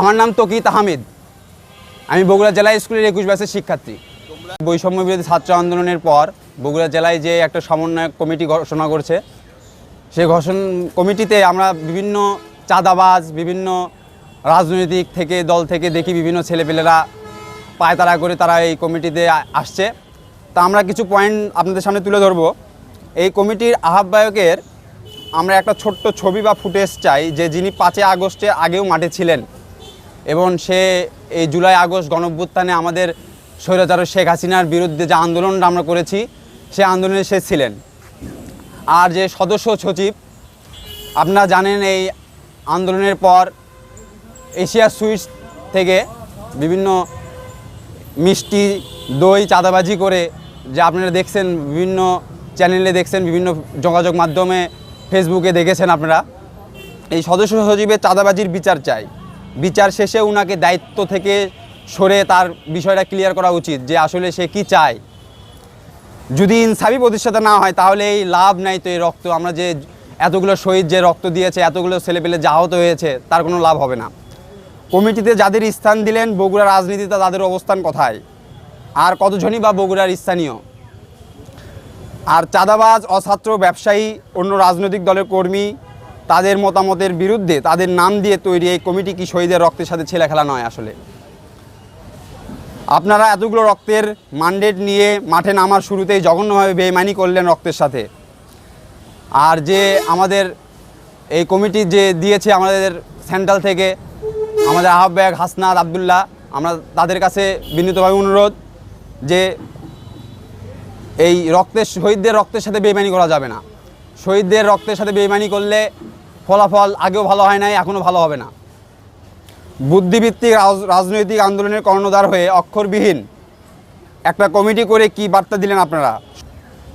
আমার নাম তকি তাহমিদ আমি বগুড়া জেলা স্কুলের একুশ ব্যাচের শিক্ষার্থী। বৈষম্য বিরোধী ছাত্র আন্দোলনের পর বগুড়া জেলায় যে একটা সমন্বয়ক কমিটি ঘোষণা করছে সেই ঘোষণ কমিটিতে আমরা বিভিন্ন চাঁদাবাজ, বিভিন্ন রাজনৈতিক থেকে, দল থেকে দেখি বিভিন্ন ছেলেপেলেরা পায়তারা করে তারা এই কমিটিতে আসছে। তা আমরা কিছু পয়েন্ট আপনাদের সামনে তুলে ধরবো। এই কমিটির আহ্বায়কের আমরা একটা ছোট্ট ছবি বা ফুটেজ চাই, যে যিনি পাঁচই আগস্টে আগেও মাঠে ছিলেন। এবং সে এই জুলাই, আগস্ট গণভ্যুত্থানে আমাদের স্বৈরাচার শেখ হাসিনার বিরুদ্ধে যে আন্দোলনটা আমরা করেছি, সে আন্দোলনে সে ছিলেন। আর যে সদস্য সচিব, আপনারা জানেন এই আন্দোলনের পর এশিয়া সুইটস থেকে বিভিন্ন মিষ্টি, দই, চাঁদাবাজি করে যে আপনারা দেখছেন, বিভিন্ন চ্যানেলে দেখছেন, বিভিন্ন যোগাযোগ মাধ্যমে, ফেসবুকে দেখেছেন আপনারা, এই সদস্য সচিবের চাঁদাবাজির বিচার চাই। বিচার শেষে উনাকে দায়িত্ব থেকে সরে তার বিষয়টা ক্লিয়ার করা উচিত যে আসলে সে কি চায়। যদি ইনসাফি প্রতিষ্ঠাতা না হয়, তাহলে এই লাভ নাই তো এই রক্ত। আমরা যে এতগুলো শহীদ যে রক্ত দিয়েছে, এতগুলো ছেলেপেলে যে আহত হয়েছে, তার কোনো লাভ হবে না। কমিটিতে যাদের স্থান দিলেন, বগুড়া রাজনীতিতে তাদের অবস্থান কোথায়? আর কতজনই বা বগুড়ার স্থানীয়? আর চাঁদাবাজ, অছাত্র ব্যবসায়ী, অন্য রাজনৈতিক দলের কর্মী তাদের মতামতের বিরুদ্ধে তাদের নাম দিয়ে তৈরি এই কমিটি কি শহীদের রক্তের সাথে ছেলে খেলা নয় আসলে? আপনারা এতগুলো রক্তের মান্ডেট নিয়ে মাঠে নামার শুরুতেই জঘন্যভাবে বেইমানি করলেন রক্তের সাথে। আর যে আমাদের এই কমিটি যে দিয়েছে আমাদের সেন্ট্রাল থেকে, আমাদের আহ্বায়ক হাসনাদ আবদুল্লাহ, আমরা তাদের কাছে বিনীতভাবে অনুরোধ যে এই রক্তের, শহীদদের রক্তের সাথে বেইমানি করা যাবে না। শহীদদের রক্তের সাথে বেইমানি করলে ফলাফল আগেও ভালো হয় নাই, এখনও ভালো হবে না। বুদ্ধিভিত্তিক রাজ- রাজনৈতিক আন্দোলনের কর্ণধার হয়ে অক্ষরবিহীন একটা কমিটি করে কি বার্তা দিলেন আপনারা?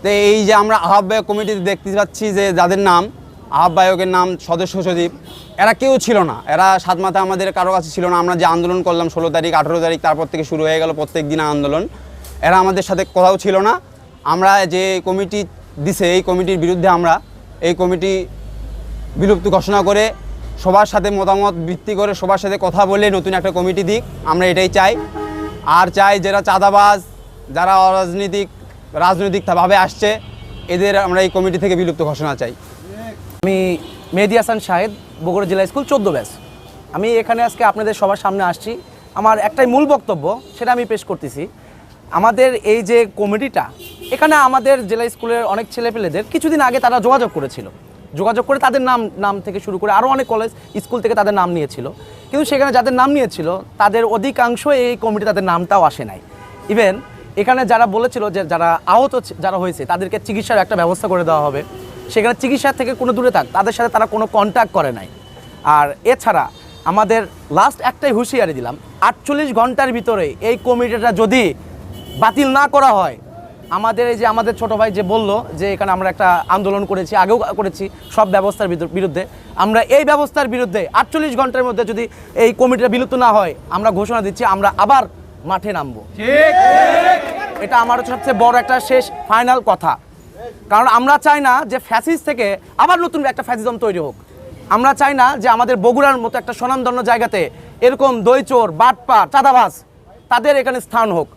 তো এই যে আমরা আহ্বায়ক কমিটিতে দেখতে পাচ্ছি যে যাদের নাম, আহ্বায়কের নাম সদস্য সচিব, এরা কেউ ছিল না। এরা সাত মাথা আমাদের কারও কাছে ছিল না। আমরা যে আন্দোলন করলাম ষোলো তারিখ, আঠেরো তারিখ, তারপর থেকে শুরু হয়ে গেল প্রত্যেক দিন আন্দোলন। এরা আমাদের সাথে কোথাও ছিল না। আমরা যে কমিটি দিছে এই কমিটির বিরুদ্ধে আমরা। এই কমিটি বিলুপ্ত ঘোষণা করে সবার সাথে মতামত ভিত্তি করে সবার সাথে কথা বলে নতুন একটা কমিটি দিক, আমরা এটাই চাই। আর চাই যারা চাঁদাবাজ, যারা অরাজনৈতিক রাজনৈতিকভাবে আসছে, এদের আমরা এই কমিটি থেকে বিলুপ্ত ঘোষণা চাই। আমি মেহেদি হাসান শাহেদ বগুড়া জেলা স্কুল চোদ্দ ব্যাস আমি এখানে আজকে আপনাদের সবার সামনে আসছি। আমার একটাই মূল বক্তব্য, সেটা আমি পেশ করতেছি। আমাদের এই যে কমিটিটা এখানে আমাদের জেলা স্কুলের অনেক ছেলেপেলেদের কিছুদিন আগে তারা যোগাযোগ করেছিল। যোগাযোগ করে তাদের নাম নাম থেকে শুরু করে আরও অনেক কলেজ স্কুল থেকে তাদের নাম নিয়েছিল। কিন্তু সেখানে যাদের নাম নিয়েছিল, তাদের অধিকাংশ এই কমিটি তাদের নামটাও আসে নাই। ইভেন এখানে যারা বলেছিল যে যারা আহত যারা হয়েছে, তাদেরকে চিকিৎসার একটা ব্যবস্থা করে দেওয়া হবে। সেখানে চিকিৎসা থেকে কোনো দূরে থাক, তাদের সাথে তারা কোনো কন্ট্যাক্ট করে নাই। আর এছাড়া আমাদের লাস্ট একটাই হুঁশিয়ারি দিলাম, আটচল্লিশ ঘণ্টার ভিতরে এই কমিটিটা যদি বাতিল না করা হয় আমাদের এই যে আমাদের ছোট ভাই যে বলল যে এখানে আমরা একটা আন্দোলন করেছি আগেও করেছি সব ব্যবস্থার বিরু- বিরুদ্ধে আমরা এই ব্যবস্থার বিরুদ্ধে আটচল্লিশ ঘণ্টার মধ্যে যদি এই কমিটিটা বিলুপ্ত না হয় আমরা ঘোষণা দিচ্ছি আমরা আবার মাঠে নামবো। এটা আমার সবচেয়ে বড় একটা শেষ ফাইনাল কথা। কারণ আমরা চাই না যে ফ্যাসিস থেকে আবার নতুন একটা ফ্যাসিজম তৈরি হোক। আমরা চাই না যে আমাদের বগুড়ার মতো একটা স্বনামধন্য জায়গাতে এরকম দইচোর বাটপা চাঁদাবাজ তাদের এখানে স্থান হোক।